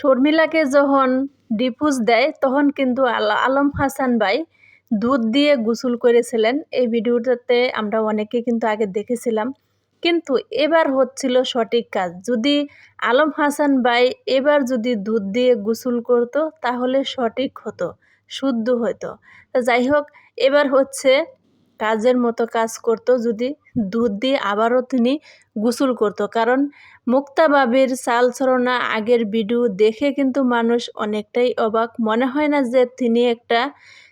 শর্মিলাকে যখন ডিপুজ দেয় তখন কিন্তু আল- আলম হাসান ভাই দুধ দিয়ে গোসল করেছিলেন। এই ভিডিওটাতে আমরা অনেকে কিন্তু আগে দেখেছিলাম। কিন্তু এবার হচ্ছিল সঠিক কাজ। যদি আলম হাসান ভাই এবার যদি দুধ দিয়ে গোসল করতো তাহলে সঠিক হতো শুদ্ধ হতো তা যাই হোক এবার হচ্ছে কাজের মতো কাজ করতো, যদি দুধ দিয়ে আবারও তিনি গোসল করতো। কারণ মুক্তা বাবির চাল ছড়না আগের ভিডিও দেখে কিন্তু মানুষ অনেকটাই অবাক। মনে হয় না যে তিনি একটা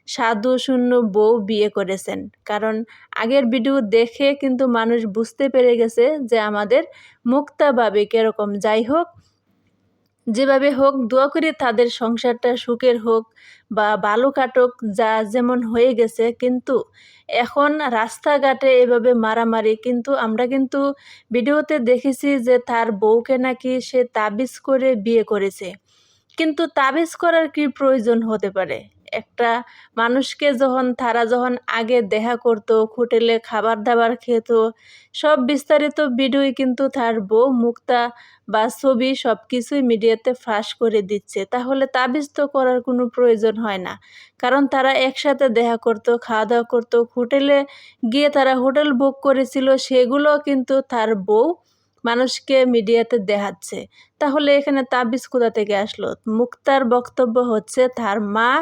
সাধু শূন্য বউ বিয়ে করেছেন। কারণ আগের ভিডিও দেখে কিন্তু মানুষ বুঝতে পেরে গেছে যে আমাদের মুক্তা বাবি কীরকম। যাই হোক যেভাবে হোক, দোয়া করে তাদের সংসারটা সুখের হোক বা ভালো কাটক, যা যেমন হয়ে গেছে। কিন্তু এখন রাস্তাঘাটে এভাবে মারামারি, কিন্তু আমরা কিন্তু ভিডিওতে দেখেছি যে তার বউকে নাকি সে তাবিজ করে বিয়ে করেছে। কিন্তু তাবিজ করার কি প্রয়োজন হতে পারে? একটা মানুষকে যখন, তারা যখন আগে দেখা করতো, হোটেলে খাবার দাবার খেত, সব বিস্তারিত ভিডিওই কিন্তু তার বউ মুক্তা বা ছবি সব কিছুই মিডিয়াতে ফাঁস করে দিচ্ছে। তাহলে তাবিজ তো করার কোনো প্রয়োজন হয় না। কারণ তারা একসাথে দেখা করতো খাওয়া দাওয়া করতো, হোটেলে গিয়ে তারা হোটেল বুক করেছিল, সেগুলো কিন্তু তার বউ মানুষকে মিডিয়াতে দেখাচ্ছে। তাহলে এখানে তাবিজ কোথা থেকে আসলো? মুক্তার বক্তব্য হচ্ছে, তার মা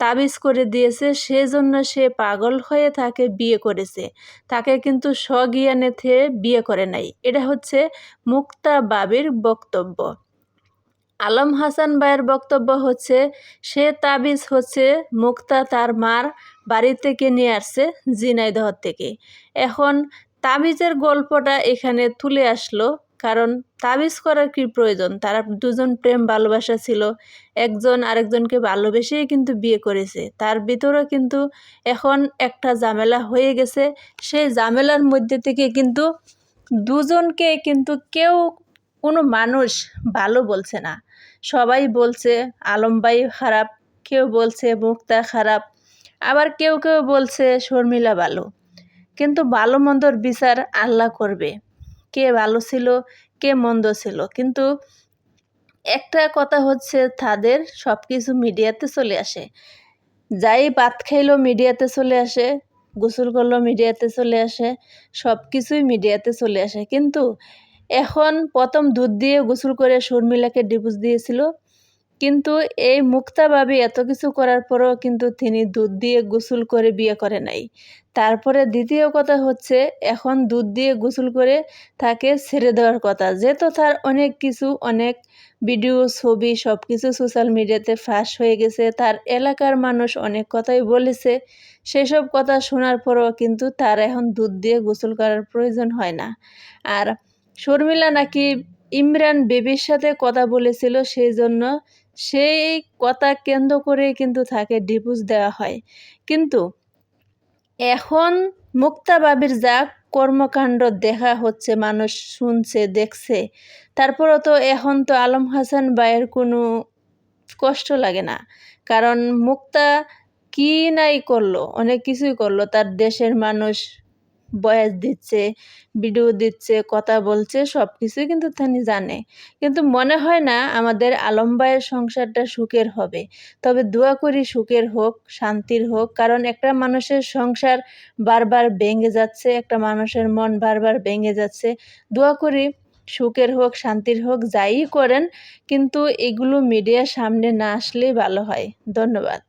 তাবিজ করে দিয়েছে, সেজন্য সে পাগল হয়ে তাকে বিয়ে করেছে। তাকে কিন্তু স্বজ্ঞানে থেকে বিয়ে করে নাই। এটা হচ্ছে মুক্তা বাবির বক্তব্য। আলম হাসান ভাইয়ের বক্তব্য হচ্ছে, সে তাবিজ হচ্ছে মুক্তা তার মার বাড়ি থেকে নিয়ে আসছে জিনাইদহ থেকে। এখন তাবিজের গল্পটা এখানে তুলে আসলো, কারণ তাবিজ করার কি প্রয়োজন? তারা দুজন প্রেম ভালোবাসা ছিল, একজন আরেকজনকে ভালোবেসেই কিন্তু বিয়ে করেছে। তার ভিতরেও কিন্তু এখন একটা ঝামেলা হয়ে গেছে। সেই ঝামেলার মধ্যে থেকে কিন্তু দুজনকে কিন্তু কেউ, কোনো মানুষ ভালো বলছে না। সবাই বলছে আলমবাই খারাপ, কেউ বলছে মুক্তা খারাপ, আবার কেউ কেউ বলছে শর্মিলা ভালো। কিন্তু ভালো মন্দর বিচার আল্লাহ করবে। কে ভালো ছিল, কে মন্দ ছিল। কিন্তু একটা কথা হচ্ছে, তাদের সব কিছু মিডিয়াতে চলে আসে। যাই ভাত খাইলো মিডিয়াতে চলে আসে, গোসল করল মিডিয়াতে চলে আসে সব কিছুই মিডিয়াতে চলে আসে। কিন্তু এখন প্রথম দুধ দিয়ে গোসল করে শর্মিলাকে ডিভোর্স দিয়েছিল। কিন্তু এই মুক্তা ভাবি এত কিছু করার পরেও কিন্তু তিনি দুধ দিয়ে গোসল করে বিয়ে করে নাই। তারপরে দ্বিতীয় কথা হচ্ছে, এখন দুধ দিয়ে গোসল করে তাকে ছেড়ে দেওয়ার কথা। যেহেতু তার অনেক কিছু, অনেক ভিডিও ছবি সব কিছু সোশ্যাল মিডিয়াতে ফাঁস হয়ে গেছে, তার এলাকার মানুষ অনেক কথাই বলেছে, সেসব কথা শোনার পরেও কিন্তু তার এখন দুধ দিয়ে গোসল করার প্রয়োজন হয় না। আর শর্মিলা নাকি ইমরান বেবির সাথে কথা বলেছিল, সেই জন্য সেই কথা কেন্দ্র করে কিন্তু তাকে ডিভোর্স দেওয়া হয়। কিন্তু এখন মুক্তা বাবির যা কর্মকাণ্ড দেখা হচ্ছে, মানুষ শুনছে, দেখছে, তারপরও তো এখন তো আলম হাসান ভাইয়ের কোনো কষ্ট লাগে না। কারণ মুক্তা কি নাই করল, অনেক কিছুই করল, তার দেশের মানুষ বয়স দিচ্ছে ভিডিও দিচ্ছে, কথা বলছে সব কিছুই কিন্তু তিনি জানে। কিন্তু মনে হয় না আমাদের আলম ভাইয়ের সংসারটা সুখের হবে। তবে দোয়া করি সুখের হোক, শান্তির হোক, কারণ একটা মানুষের সংসার বারবার ভেঙে যাচ্ছে, একটা মানুষের মন বারবার ভেঙে যাচ্ছে। দোয়া করি সুখের হোক, শান্তির হোক, যাই করেন, কিন্তু এগুলো মিডিয়ার সামনে না আসলেই ভালো হয়। ধন্যবাদ।